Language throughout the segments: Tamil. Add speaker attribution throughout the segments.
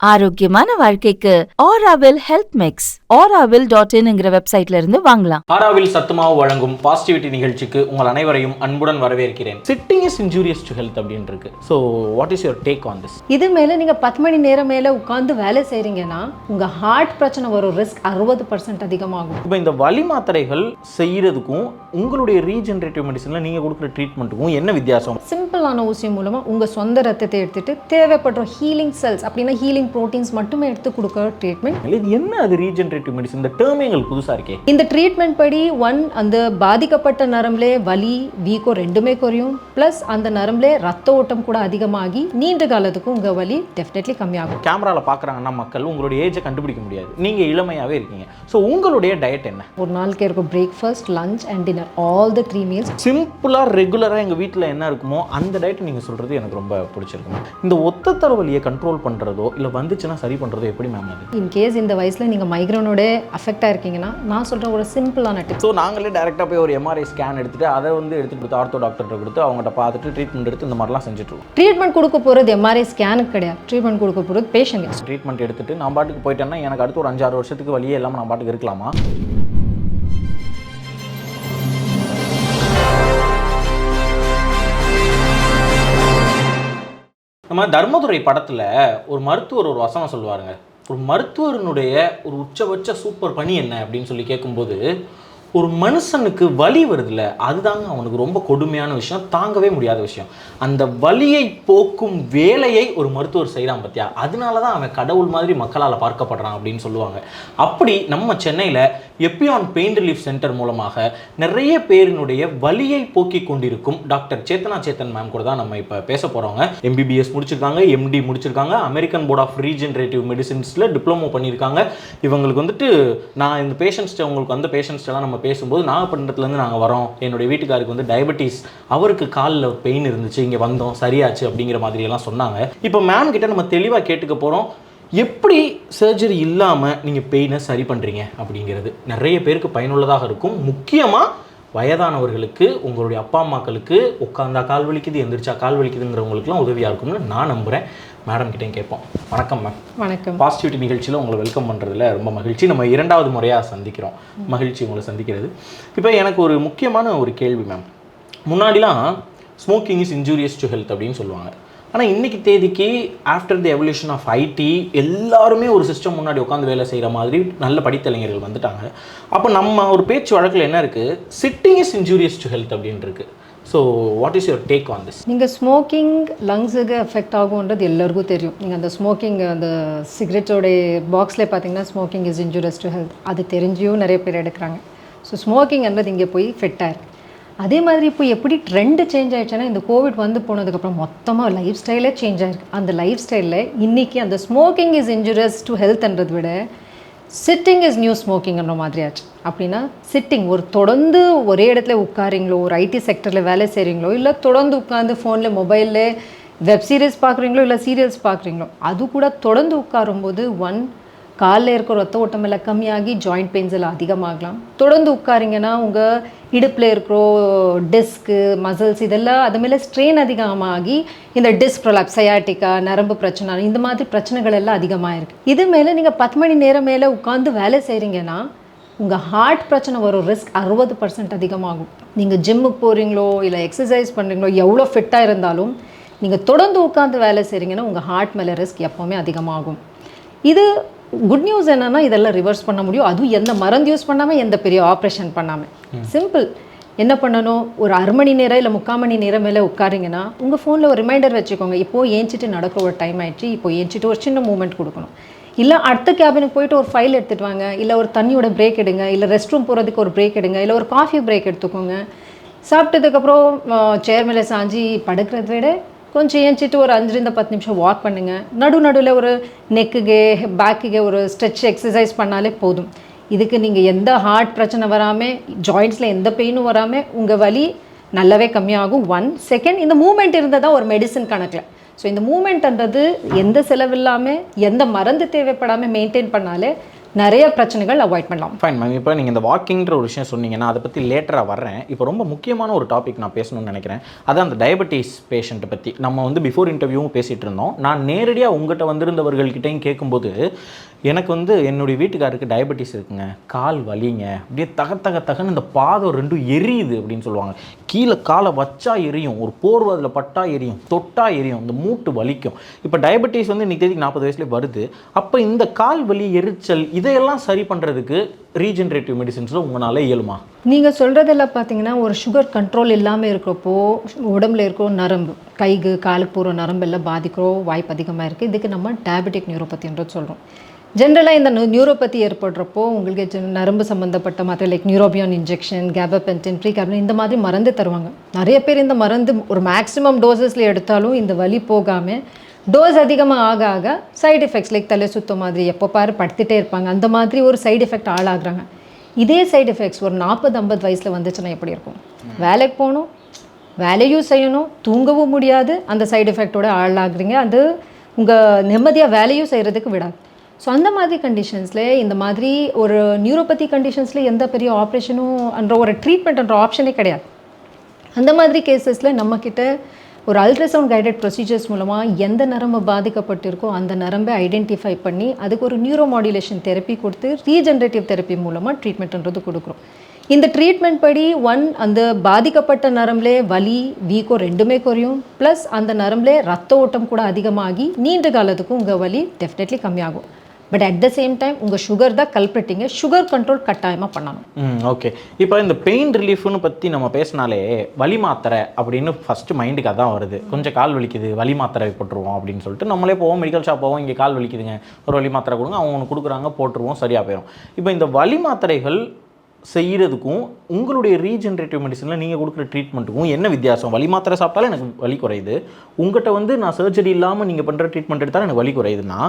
Speaker 1: ஆரோக்கியமான வாழ்க்கைக்கு Aaravil health mix Aaravil dot இன்ங்கிற வெப்சைட்ல இருந்து வாங்கலாம்.
Speaker 2: ஆராவில் சத்துமாவு வழங்கும் பாசிட்டிவிட்டி நிகழ்ச்சிக்கு உங்கள் அனைவரையும் அன்புடன் வரவேற்கிறேன். Sitting is injurious to health அப்படின்னு இருக்கு so what is your take on this
Speaker 3: இது மேலே நீங்கள் பத்து மணி நேரம் மேலே உட்காந்து வேலை செய்கிறீங்கன்னா உங்கள் ஹார்ட் பிரச்சனை வரும் ரிஸ்க் அறுபது பர்சன்ட் அதிகமாகும்.
Speaker 2: இப்போ இந்த வலி மாத்திரைகள் செய்யறதுக்கும் உங்களுடைய ரீஜென்ரேட்டிவ் மெடிசனில் நீங்கள் கொடுக்குற ட்ரீட்மெண்ட்டுக்கும் என்ன வித்தியாசம்?
Speaker 3: சிம்பிளான ஊசி மூலமாக உங்கள் சொந்த ரத்தத்தை எடுத்துட்டு தேவைப்படுற ஹீலிங் செல்ஸ் அப்படின்னா ஹீலிங் ப்ரோட்டீன்ஸ் மட்டுமே எடுத்து கொடுக்குற ட்ரீட்மெண்ட்
Speaker 2: இது என்ன அது ரீஜென்ரேட்டிவ் மெடிசன் இந்த டேர்மே எங்களுக்கு புதுசாக இருக்கே.
Speaker 3: இந்த ட்ரீட்மெண்ட் படி ஒன் அந்த பாதிக்கப்பட்ட நரம்புலே வலி வீக்கோ ரெண்டுமே குறையும். ப்ளஸ் அந்த நரம்புலே ரத்த ஓட்டம் கூட அதிகமாகி நீண்ட காலத்துக்கு உங்கள் வலி டெஃபினெட்லி கம்மியாகும்.
Speaker 2: கேமராவில் பார்க்குறாங்கன்னா மக்கள் உங்களுடைய ஏஜை கண்டுபிடிக்க முடியாது. நீங்கள் இளமையாகவே இருக்கீங்க. ஸோ உங்களுடைய டயட் என்ன?
Speaker 3: ஒரு நாளுக்கு இருக்கும் breakfast lunch and dinner all the three meals
Speaker 2: சிம்பிளாக ரெகுலராக எங்கள் வீட்டில் என்ன இருக்குமோ அந்த டயட் நீங்கள் சொல்கிறது எனக்கு ரொம்ப பிடிச்சிருக்கு. இந்த ஒத்த தரவலியை கண்ட்ரோல் பண்ணுறதோ இல்லை வந்துச்சுன்னா சரி பண்ணுறதோ எப்படி மேம் அது?
Speaker 3: இன்கேஸ் இந்த வயசில் நீங்கள் மைக்ரோனோட அஃபெக்ட் ஆயிருக்கீங்கன்னா நான் சொல்கிற ஒரு சிம்பிளான டிப்ஸ்
Speaker 2: ஸோ நாங்களே டேரெக்டாக போய் ஒரு எம்ஆர்ஐ ஸ்கேன் எடுத்துட்டு அதை வந்து எடுத்து கொடுத்து ஆர்த்தோ டாக்டர்கிட்ட கொடுத்து அவங்ககிட்ட பார்த்துட்டு ட்ரீட்மெண்ட் எடுத்து இந்த மாதிரிலாம் செஞ்சுட்ருக்கோம்
Speaker 3: ட்ரீட்மெண்ட் கொடுக்க போகிறது எம்ஆர்ஐ ஸ்கேனுக்கு கிடையாது. ட்ரீட்மெண்ட் கொடுக்க போகிறது பேஷண்ட்
Speaker 2: ட்ரீட்மெண்ட் எடுத்துட்டு நான் பாட்டுக்கு போயிட்டேன்னா எனக்கு அடுத்து ஒரு அஞ்சாறு வருஷத்துக்கு வழியே இல்லாமல் நான் பாட்டுக்கு இருக்கலாமா? நம்ம தர்மதுரை படத்தில் ஒரு மருத்துவர் ஒரு வசனம் சொல்லுவாருங்க. ஒரு மருத்துவரினுடைய ஒரு உச்சபட்ச சூப்பர் பணி என்ன அப்படின்னு சொல்லி கேட்கும்போது ஒரு மனுஷனுக்கு வலி வருதுல்ல அதுதாங்க அவனுக்கு ரொம்ப கொடுமையான விஷயம். தாங்கவே முடியாத விஷயம். அந்த வலியை போக்கும் வேலையை ஒரு மருத்துவர் செய்கிறான் பார்த்தியா அதனால தான் அவன் கடவுள் மாதிரி மக்களால் பார்க்கப்படுறான் அப்படின்னு சொல்லுவாங்க. அப்படி நம்ம சென்னையில் எப்பியான் பெயின் ரிலீஃப் சென்டர் மூலமாக நிறைய பேரினுடைய வலியை போக்கி கொண்டிருக்கும் டாக்டர் சேத்தனா சேத்தன் மேம் கூட தான் நம்ம இப்போ பேச போகிறவங்க எம்பிபிஎஸ் முடிச்சிருக்காங்க எம்டி முடிச்சிருக்காங்க அமெரிக்கன் போர்ட் ஆஃப் ரீஜென்ரேட்டிவ் மெடிசின்ஸில் டிப்ளமோ பண்ணியிருக்காங்க இவங்களுக்கு வந்துட்டு நான் இந்த பேஷண்ட்ஸ்ட்டு உங்களுக்கு வந்த பேஷண்ட்ஸ்டெல்லாம் நம்ம பேசும்போது நாகப்பட்டினத்துலேருந்து நாங்கள் வரோம். என்னுடைய வீட்டுக்காருக்கு வந்து டயபெட்டிஸ் அவருக்கு காலில் பெயின் இருந்துச்சு. இங்கே வந்தோம். சரியாச்சு அப்படிங்கிற மாதிரியெல்லாம் சொன்னாங்க. இப்போ மேம் கிட்ட நம்ம தெளிவாக கேட்டுக்க போகிறோம் எப்படி சர்ஜரி இல்லாமல் நீங்கள் பெயினை சரி பண்ணுறீங்க அப்படிங்கிறது. நிறைய பேருக்கு பயனுள்ளதாக இருக்கும். முக்கியமாக வயதானவர்களுக்கு உங்களுடைய அப்பா அம்மாக்களுக்கு உட்காந்தா கால் வலிக்குது எந்திரிச்சா கால் வலிக்குதுங்கிறவங்களுக்குலாம் உதவியாக இருக்கும்னு நான் நம்புகிறேன் மேடம் கிட்டேயும் கேட்போம். வணக்கம் மேம்.
Speaker 3: வணக்கம்.
Speaker 2: பாசிட்டிவிட்டி நிகழ்ச்சியில் உங்களை வெல்கம் பண்ணுறதுல ரொம்ப மகிழ்ச்சி. நம்ம இரண்டாவது முறையாக சந்திக்கிறோம். மகிழ்ச்சி உங்களை சந்திக்கிறது. இப்போ எனக்கு ஒரு முக்கியமான ஒரு கேள்வி மேம். முன்னாடிலாம் smoking is injurious to health அப்படின்னு சொல்லுவாங்க. ஆனால் இன்னைக்கு தேதிக்கு after the evolution of IT எல்லாருமே ஒரு சிஸ்டம் முன்னாடி உட்காந்து வேலை செய்கிற மாதிரி நல்ல படித்தலைஞர்கள் வந்துட்டாங்க. அப்போ நம்ம ஒரு பேச்சு வழக்கில் என்ன இருக்குது sitting is injurious to health அப்படின்னு இருக்கு. So what is your take on this
Speaker 3: நீங்கள் ஸ்மோக்கிங் லங்ஸுக்கு எஃபெக்ட் ஆகும்ன்றது எல்லாருக்கும் தெரியும். நீங்கள் அந்த ஸ்மோக்கிங் அந்த சிகரெட்டோடைய பாக்ஸில் பார்த்தீங்கன்னா smoking is injurious to health அது தெரிஞ்சியும் நிறைய பேர் எடுக்கிறாங்க. ஸோ ஸ்மோக்கிங்ன்றது இங்கே போய் ஃபிட்டாக இருக்குது அதே மாதிரி இப்போ எப்படி ட்ரெண்டு சேஞ்ச் ஆயிடுச்சுன்னா இந்த கோவிட் வந்து போனதுக்கப்புறம் மொத்தமாக லைஃப் ஸ்டைலே சேஞ்ச் ஆயிருக்கு. அந்த லைஃப் ஸ்டைலில் இன்றைக்கி அந்த ஸ்மோக்கிங் இஸ் இன்ஜூரியஸ் டு ஹெல்த்ன்றதை விட சிட்டிங் இஸ் நியூ ஸ்மோக்கிங்ன்ற மாதிரி ஆச்சு. அப்படின்னா சிட்டிங் ஒரு தொடர்ந்து ஒரே இடத்துல உட்காரிங்களோ ஒரு ஐடி செக்டரில் வேலை செய்கிறீங்களோ இல்லை தொடர்ந்து உட்காந்து ஃபோனில் மொபைலில் வெப் சீரிஸ் பார்க்குறீங்களோ இல்லை சீரியல்ஸ் பார்க்குறீங்களோ அது கூட தொடர்ந்து உட்காரும்போது ஒன் காலில் இருக்கிற ரத்த ஓட்டம் எல்லாம் கம்மியாகி ஜாயிண்ட் பெயின்ஸ் எல்லாம் அதிகமாகலாம். தொடர்ந்து உட்காரிங்கன்னா உங்கள் இடுப்பில் இருக்கிற டிஸ்க்கு மசில்ஸ் இதெல்லாம் அது மேலே ஸ்ட்ரெயின் அதிகமாகி இந்த டிஸ்க் ப்ரொலாப் சயாட்டிக்கா நரம்பு பிரச்சனை இந்த மாதிரி பிரச்சனைகள் எல்லாம் அதிகமாக இருக்குது இது மேலே நீங்கள் பத்து மணி நேரம் மேலே உட்காந்து வேலை செய்கிறீங்கன்னா உங்கள் ஹார்ட் பிரச்சனை வரும். ரிஸ்க் அறுபது பர்சன்ட் அதிகமாகும். நீங்கள் ஜிம்முக்கு போகிறீங்களோ இல்லை எக்ஸசைஸ் பண்ணுறீங்களோ எவ்வளோ ஃபிட்டாக இருந்தாலும் நீங்கள் தொடர்ந்து உட்காந்து வேலை செய்கிறீங்கன்னா உங்கள் ஹார்ட் மேலே ரிஸ்க் எப்போவுமே அதிகமாகும். இது குட் நியூஸ் என்னன்னா இதெல்லாம் ரிவர்ஸ் பண்ண முடியும். அதுவும் எந்த மருந்து யூஸ் பண்ணாமல் எந்த பெரிய ஆப்ரேஷன் பண்ணாமல் சிம்பிள் என்ன பண்ணணும்? ஒரு அரை மணி நேரம் இல்லை முக்கால் மணி நேரம் மேலே உட்காரிங்கன்னா உங்கள் ஃபோனில் ஒரு ரிமைண்டர் வச்சுக்கோங்க. இப்போது ஏஞ்சிட்டு நடக்கிற ஒரு டைம் ஆயிடுச்சு. இப்போ ஏஞ்சிட்டு ஒரு சின்ன மூமெண்ட் கொடுக்கணும். இல்லை அடுத்த கேபினுக்கு போயிட்டு ஒரு ஃபைல் எடுத்துகிட்டு வாங்க. இல்லை ஒரு தண்ணியோட பிரேக் எடுங்க. இல்லை ரெஸ்ட் ரூம் போகிறதுக்கு ஒரு பிரேக் எடுங்க. இல்லை ஒரு காஃபி பிரேக் எடுத்துக்கோங்க. சாப்பிட்டதுக்கப்புறம் சேர் மேலே சாஞ்சி படுக்கிறத விட கொஞ்சம் ஏஞ்சிட்டு ஒரு அஞ்சுலேருந்து பத்து நிமிஷம் வாக் பண்ணுங்கள் நடு நடுவில் ஒரு நெக்குக்கு பேக்குக்கு ஒரு ஸ்ட்ரெச் எக்ஸசைஸ் பண்ணாலே போதும். இதுக்கு நீங்கள் எந்த ஹார்ட் பிரச்சனை வராமல் ஜாயிண்ட்ஸில் எந்த பெயினும் வராமல் உங்கள் வலி நல்லாவே கம்மியாகும். ஒன் செகண்ட் இந்த மூமெண்ட் இருந்தால் தான் ஒரு மெடிசன் கணக்கில். ஸோ இந்த மூமெண்ட்ன்றது எந்த செலவு இல்லாமல் எந்த மருந்து தேவைப்படாமல் மெயின்டைன் பண்ணாலே நிறைய பிரச்சனைகள் அவாய்ட் பண்ணலாம்.
Speaker 2: ஃபைன் மேம் இப்போ நீங்கள் இந்த வாக்கிங்ன்ற ஒரு விஷயம் சொன்னீங்கன்னா அதை பற்றி லேட்டராக வர்றேன். இப்போ ரொம்ப முக்கியமான ஒரு டாபிக் நான் பேசணும்னு நினைக்கிறேன். அதான் அந்த டயபெட்டிஸ் பேஷண்ட்டை பற்றி நம்ம வந்து பிஃபோர் இன்டர்வியூவும் பேசிகிட்டு இருந்தோம். நான் நேரடியாக உங்கள்கிட்ட வந்திருந்தவர்கள்கிட்டையும் கேட்கும்போது எனக்கு வந்து என்னுடைய வீட்டுக்காருக்கு டயபெட்டிஸ் இருக்குங்க. கால் வலிங்க. அப்படியே தக தக தகன்னு இந்த பாதம் ரெண்டும் எரியுது அப்படின்னு சொல்லுவாங்க. கீழே காலை வச்சா எரியும். ஒரு போர்வை அதில் பட்டா எரியும். தொட்டா எரியும். இந்த மூட்டு வலிக்கும். இப்போ டயபெட்டிஸ் வந்து இன்றைக்கி தேதிக்கு நாற்பது வயசுலேயே வருது. அப்போ இந்த கால் வலி எரிச்சல் இதையெல்லாம் சரி பண்ணுறதுக்கு ரீஜென்ரேட்டிவ் மெடிசின்ஸில் உங்களால் இயலுமா?
Speaker 3: நீங்கள் சொல்கிறதெல்லாம் பார்த்தீங்கன்னா ஒரு சுகர் கண்ட்ரோல் இல்லாமல் இருக்கிறப்போ உடம்புல இருக்கிற நரம்பு கைக்கு காலுக்கு போகிற நரம்பு எல்லாம் பாதிக்கிறோ வாய்ப்பு அதிகமாக இருக்குது இதுக்கு நம்ம டயபெட்டிக் நியூரோபத்தின்றது சொல்கிறோம் ஜென்ரலாக இந்த நியூரோபதி ஏற்படுறப்போ உங்களுக்கு நரம்பு சம்மந்தப்பட்ட மாத்திரை like Neurobion injection gabapentin pregabalin இந்த மாதிரி மருந்து தருவாங்க. நிறைய பேர் இந்த மருந்து ஒரு மேக்ஸிமம் டோசஸில் எடுத்தாலும் இந்த வலி போகாமல் டோஸ் அதிகமாக ஆக ஆக சைடு எஃபெக்ட்ஸ் லைக் தலை சுத்தம் மாதிரி எப்போ பாரு படுத்துகிட்டே இருப்பாங்க. அந்த மாதிரி ஒரு சைடு எஃபெக்ட் ஆளாகிறாங்க. இதே சைடு எஃபெக்ட்ஸ் ஒரு நாற்பது ஐம்பது வயசில் வந்துச்சுன்னா எப்படி இருக்கும்? வேலைக்கு போகணும் வேலையும் செய்யணும் தூங்கவும் முடியாது. அந்த சைடு எஃபெக்டோட ஆளாகிறீங்க. அது உங்கள் நிம்மதியாக வேலையும் செய்கிறதுக்கு விடாது. ஸோ அந்த மாதிரி கண்டிஷன்ஸில் இந்த மாதிரி ஒரு நியூரோபதி கண்டிஷன்ஸில் எந்த பெரிய ஆப்ரேஷனும் என்ற ஒரு ட்ரீட்மெண்ட்ன்ற ஆப்ஷனே கிடையாது. அந்த மாதிரி கேசஸில் நம்மக்கிட்ட ஒரு அல்ட்ராசவுண்ட் கைடட் ப்ரொசீஜர்ஸ் மூலமாக எந்த நரம்பு பாதிக்கப்பட்டிருக்கோ அந்த நரம்பை ஐடென்டிஃபை பண்ணி அதுக்கு ஒரு நியூரோ மாடுலேஷன் தெரப்பி கொடுத்து ரீஜென்ரேட்டிவ் தெரப்பி மூலமாக ட்ரீட்மெண்ட்ன்றது கொடுக்குறோம். இந்த ட்ரீட்மெண்ட் படி ஒன் அந்த பாதிக்கப்பட்ட நரம்புலே வலி வீக்கோ ரெண்டுமே குறையும். ப்ளஸ் அந்த நரம்புலே ரத்த ஓட்டம் கூட அதிகமாகி நீண்ட காலத்துக்கும் உங்கள் வலி டெஃபினெட்லி கம்மியாகும். But at the same time உங்கள் சுகர் தான் கல்பெட்டிங்க. சுகர் கண்ட்ரோல் கட்டாயமாக பண்ணணும்.
Speaker 2: ம் ஓகே இப்போ இந்த பெயின் ரிலீஃப்னு பற்றி நம்ம பேசினாலே வலி மாத்திரை அப்படின்னு ஃபஸ்ட்டு மைண்டுக்கு அதான் வருது. கொஞ்சம் கால் வலிக்குது வலி மாத்திரை போட்டுருவோம் அப்படின்னு சொல்லிட்டு நம்மளே போவோம் மெடிக்கல் ஷாப் போவோம் இங்கே கால் வலிக்குதுங்க. ஒரு வலி மாத்திரை கொடுங்க அவங்க ஒன்று கொடுக்குறாங்க போட்டுருவோம் சரியாக போயிடும் இப்போ இந்த வலி மாத்திரைகள் செய்கிறதுக்கும் உங்களுடைய ரீஜென்ரேட்டிவ் மெடிசனில் நீங்கள் கொடுக்குற ட்ரீட்மெண்ட்டுக்கும் என்ன வித்தியாசம்? வலி மாத்திரை சாப்பிட்டாலும் எனக்கு வலி குறையுது. உங்கள்கிட்ட வந்து நான் சர்ஜரி இல்லாமல் நீங்கள் பண்ணுற ட்ரீட்மெண்ட் எடுத்தாலும் எனக்கு வலி குறையுதுன்னா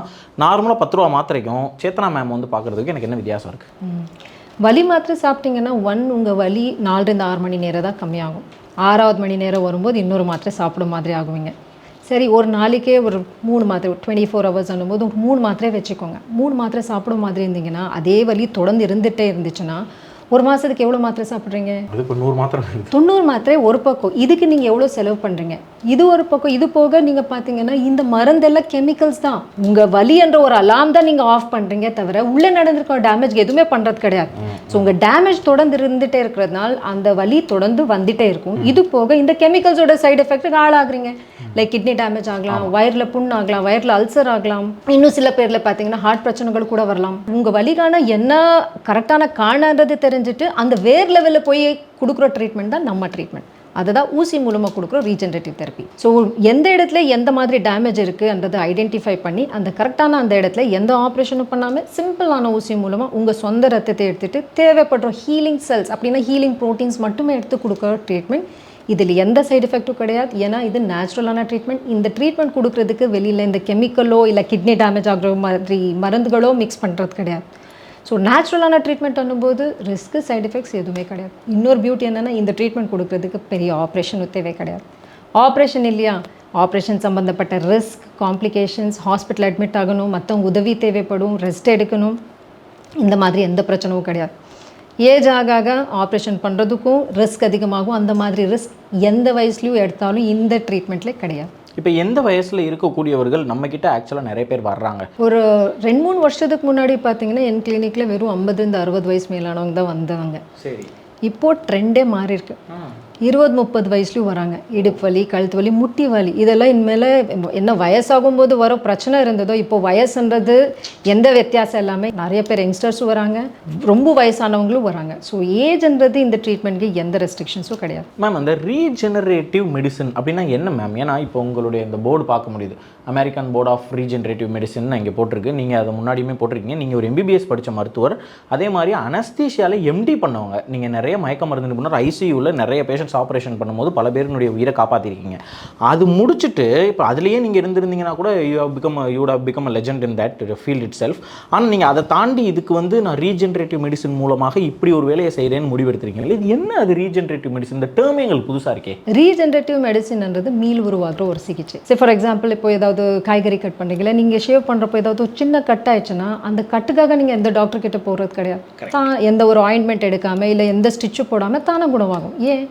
Speaker 2: நார்மலாக பத்து ரூபா மாத்திரைக்கும் சேத்தனா மேம் வந்து பார்க்குறதுக்கு எனக்கு என்ன வித்தியாசம் இருக்குது
Speaker 3: வலி மாத்திரை சாப்பிட்டீங்கன்னா ஒன் உங்கள் வலி நாலுலேருந்து ஆறு மணி நேரம் தான் கம்மியாகும். ஆறாவது மணி நேரம் வரும்போது இன்னொரு மாத்திரை சாப்பிடும் மாதிரி ஆகுவீங்க. சரி ஒரு நாளைக்கே ஒரு மூணு மாத்திரை டுவெண்ட்டி ஃபோர் ஹவர்ஸ் ஆனும்போது ஒரு மூணு மாத்திரை வச்சுக்கோங்க. மூணு மாத்திரை சாப்பிடும் மாதிரி இருந்தீங்கன்னா அதே வலி தொடர்ந்து இருந்துகிட்டே இருந்துச்சுன்னா ஒரு மாதத்துக்கு எவ்வளோ மாத்திரை சாப்பிட்றீங்க?
Speaker 2: அது இப்போ நூறு மாத்திரை
Speaker 3: தொண்ணூறு மாத்திரை ஒரு பக்கம். இதுக்கு நீங்கள் எவ்வளோ செலவு பண்ணுறீங்க இது ஒரு பக்கம் இது போக நீங்கள் பார்த்தீங்கன்னா இந்த மருந்தெல்லாம் கெமிக்கல்ஸ் தான். உங்கள் வலி என்ற ஒரு அலாம் தான் நீங்கள் ஆஃப் பண்ணுறீங்க தவிர உள்ளே நடந்திருக்க டேமேஜ் எதுவுமே பண்ணுறது கிடையாது. ஸோ உங்கள் டேமேஜ் தொடர்ந்து இருந்துகிட்டே இருக்கிறதுனால அந்த வலி தொடர்ந்து வந்துட்டே இருக்கும். இது போக இந்த கெமிக்கல்ஸோட சைடு எஃபெக்ட்டுக்கு ஆளாகிறீங்க. லைக் கிட்னி டேமேஜ் ஆகலாம் வயரில் புண் ஆகலாம் வயரில் அல்சர் ஆகலாம். இன்னும் சில பேரில் பார்த்தீங்கன்னா ஹார்ட் பிரச்சனைகள் கூட வரலாம். உங்கள் வலிக்கான என்ன கரெக்டான காரணன்றது தெரிஞ்சுட்டு அந்த வேர் லெவலில் போய் கொடுக்குற ட்ரீட்மெண்ட் தான் நம்ம ட்ரீட்மெண்ட் அதுதான் ஊசி மூலமாக கொடுக்குற ரீஜென்ரேட்டிவ் தெரப்பி ஸோ எந்த இடத்துல எந்த மாதிரி டேமேஜ் இருக்குன்றதை ஐடென்டிஃபை பண்ணி அந்த கரெக்டான அந்த இடத்துல எந்த ஆப்ரேஷனும் பண்ணாமல் சிம்பிளான ஊசி மூலமாக உங்கள் சொந்த ரத்தத்தை எடுத்துட்டு தேவைப்படுற ஹீலிங் செல்ஸ் அப்படின்னா ஹீலிங் ப்ரோட்டீன்ஸ் மட்டுமே எடுத்து கொடுக்குற ட்ரீட்மெண்ட் இதில் எந்த சைடு எஃபெக்ட்டும் கிடையாது. ஏன்னா இது நேச்சுரலான ட்ரீட்மெண்ட் இந்த ட்ரீட்மெண்ட் கொடுக்கறதுக்கு வெளியில் இந்த கெமிக்கலோ இல்லை கிட்னி டேமேஜ் ஆகுற மாதிரி மருந்துகளோ மிக்ஸ் பண்ணுறது கிடையாது. ஸோ நேச்சுரலான ட்ரீட்மெண்ட் பண்ணும்போது ரிஸ்க்கு சைடு எஃபெக்ட்ஸ் எதுவுமே கிடையாது. இன்னொரு பியூட்டி என்னென்னா இந்த ட்ரீட்மெண்ட் கொடுக்கறதுக்கு பெரிய ஆப்ரேஷன் தேவை கிடையாது. ஆப்ரேஷன் இல்லையா? ஆப்ரேஷன் சம்மந்தப்பட்ட ரிஸ்க் காம்ப்ளிகேஷன்ஸ் ஹாஸ்பிட்டல் அட்மிட் ஆகணும் மற்றவங்க உதவி தேவைப்படும் ரெஸ்ட் எடுக்கணும். இந்த மாதிரி எந்த பிரச்சனையும் கிடையாது. ஏஜ் ஆக ஆக ஆப்ரேஷன் பண்ணுறதுக்கும் ரிஸ்க் அதிகமாகும். அந்த மாதிரி ரிஸ்க் எந்த வயசுலையும் எடுத்தாலும் இந்த ட்ரீட்மெண்ட்டில் கிடையாது.
Speaker 2: இப்போ எந்த வயசில் இருக்கக்கூடியவர்கள் நம்மக்கிட்ட ஆக்சுவலாக நிறைய பேர் வர்றாங்க?
Speaker 3: ஒரு ரெண்டு மூணு வருஷத்துக்கு முன்னாடி பார்த்தீங்கன்னா என் கிளினிக்கில் வெறும் ஐம்பதுலேருந்து அறுபது வயசு மேலானவங்க தான் வந்தவங்க.
Speaker 2: சரி.
Speaker 3: இப்போது ட்ரெண்டே மாறி இருக்கு இருபது முப்பது வயசுலையும் வராங்க. இடுப்பு வலி கழுத்து வலி முட்டி வலி. இதெல்லாம் இனிமேல் என்ன வயசாகும் போது வர பிரச்சனை இருந்ததோ இப்போ வயசுன்றது எந்த வித்தியாசம் எல்லாமே நிறைய பேர் யங்ஸ்டர்ஸும் வராங்க. ரொம்ப வயசானவங்களும் வராங்க. ஸோ ஏஜ்ன்றது இந்த ட்ரீட்மெண்ட்க்கு எந்த ரெஸ்ட்ரிக்ஷன்ஸும் கிடையாது.
Speaker 2: மேம் அந்த ரீஜெனரேட்டிவ் மெடிசன் அப்படின்னா என்ன மேம் ஏன்னா இப்போ உங்களுடைய இந்த போர்டு பார்க்க முடியுது. American board of regenerative medicine இங்கே போட்டிருக்கு. நீங்கள் அதை முன்னாடியுமே போட்டிருக்கீங்க. நீங்கள் ஒரு எம்பிபிஎஸ் படித்த மருத்துவர். அதே மாதிரி அனஸ்தீஷியாவில் எம்டி பண்ணவங்க. நீங்கள் நிறைய மயக்க மருந்து நிபுணர் ஐசியூவில் நிறைய பேஷண்ட்ஸ் ஆப்ரேஷன் பண்ணும்போது பல பேருனுடைய உயிரை காப்பாற்றிருக்கீங்க அது முடிச்சுட்டு இப்போ அதுலேயே நீங்கள் இருந்திருந்தீங்கன்னா கூட you have become you have become a legend in that field itself ஆனால் நீங்கள் அதை தாண்டி இதுக்கு வந்து நான் ரீஜெனரேட்டிவ் மெடிசன் மூலமாக இப்படி ஒரு வேலையை செய்கிறேன்னு முடிவெடுத்திருக்கீங்க. இது என்ன அது ரீஜெனரேட்டிவ் மெடிசன் இந்த டேர்மே எங்களுக்கு புதுசாக இருக்கே.
Speaker 3: ரீஜென்ரேட்டிவ் மெடிசின்ன்றது மீள் உருவாக்குற ஒரு சிகிச்சை. சரி ஃபார் எக்ஸாம்பிள் இப்போ ஏதாவது ஏதாவது காய்கறி கட் பண்ணுறீங்களா நீங்கள் ஷேவ் பண்ணுறப்போ ஏதாவது ஒரு சின்ன கட் ஆயிடுச்சுன்னா அந்த கட்டுக்காக நீங்கள் எந்த டாக்டர் கிட்ட போகிறது கிடையாது. தான் எந்த ஒரு ஆயின்மெண்ட் எடுக்காமல் இல்லை எந்த ஸ்டிச்சு போடாமல் தானே குணமாகும். ஏன்?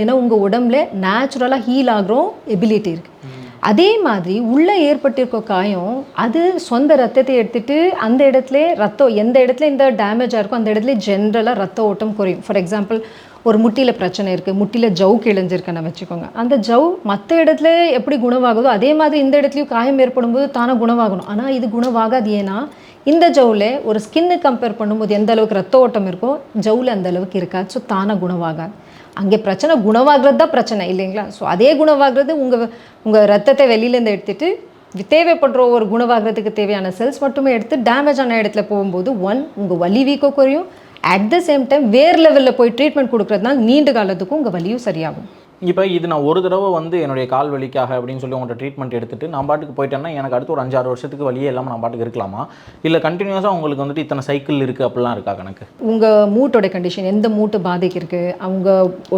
Speaker 3: ஏன்னா உங்கள் உடம்புல நேச்சுரலாக ஹீல் ஆகிறோம் எபிலிட்டி இருக்குது அதே மாதிரி உள்ளே ஏற்பட்டிருக்க காயம் அது சொந்த ரத்தத்தை எடுத்துட்டு அந்த இடத்துல ரத்தம் எந்த இடத்துல இந்த டேமேஜாக இருக்கோ அந்த இடத்துல ஜென்ரலாக ரத்த ஓட்டம் குறையும். ஃபார் எக்ஸாம்பிள் ஒரு முட்டியில் பிரச்சனை இருக்குது முட்டியில் ஜவ் கிழிஞ்சிருக்குன்னு வச்சுக்கோங்க. அந்த ஜவ் மற்ற இடத்துல எப்படி குணமாகுதோ அதே மாதிரி இந்த இடத்துலையும் காயம் ஏற்படும் போது தானே குணமாகணும். ஆனால் இது குணமாகாது. ஏன்னா இந்த ஜவ்வில் ஒரு ஸ்கின்னு கம்பேர் பண்ணும்போது எந்த அளவுக்கு ரத்த ஓட்டம் இருக்கோ ஜவ்வில் அந்த அளவுக்கு இருக்காது. ஸோ தானே குணமாகாது. அங்கே பிரச்சனை குணமாகிறது தான் பிரச்சனை இல்லைங்களா? ஸோ அதே குணமாகிறது உங்கள் உங்கள் ரத்தத்தை வெளியிலேருந்து எடுத்துகிட்டு தேவைப்படுற ஒரு குணமாகிறதுக்கு தேவையான செல்ஸ் மட்டுமே எடுத்து டேமேஜ் ஆன இடத்துல போகும்போது ஒன் உங்கள் வலி வீக்கோ குறையும். அட் த சேம் டைம் வேறு லெவலில் போய் ட்ரீட்மெண்ட் கொடுக்குறதுனால நீண்ட காலத்துக்கும் உங்கள் வலியும் சரியாகும்.
Speaker 2: இப்போ இது நான் ஒரு தடவை வந்து என்னுடைய கால் வலிக்காக அப்படின்னு சொல்லி உங்கள்கிட்ட ட்ரீட்மெண்ட் எடுத்துட்டு நான் பாட்டுக்கு போயிட்டேன்னா எனக்கு அடுத்து ஒரு அஞ்சாறு வருஷத்துக்கு வழியே இல்லாமல் நான் பாட்டுக்கு இருக்கலாமா? இல்லை கண்டினியூஸாக உங்களுக்கு வந்துட்டு இத்தனை சைக்கிள் இருக்குது அப்படிலாம் இருக்கா கணக்கு?
Speaker 3: உங்கள் மூட்டோட கண்டிஷன் எந்த மூட்டு பாதிக்கிருக்கு அவங்க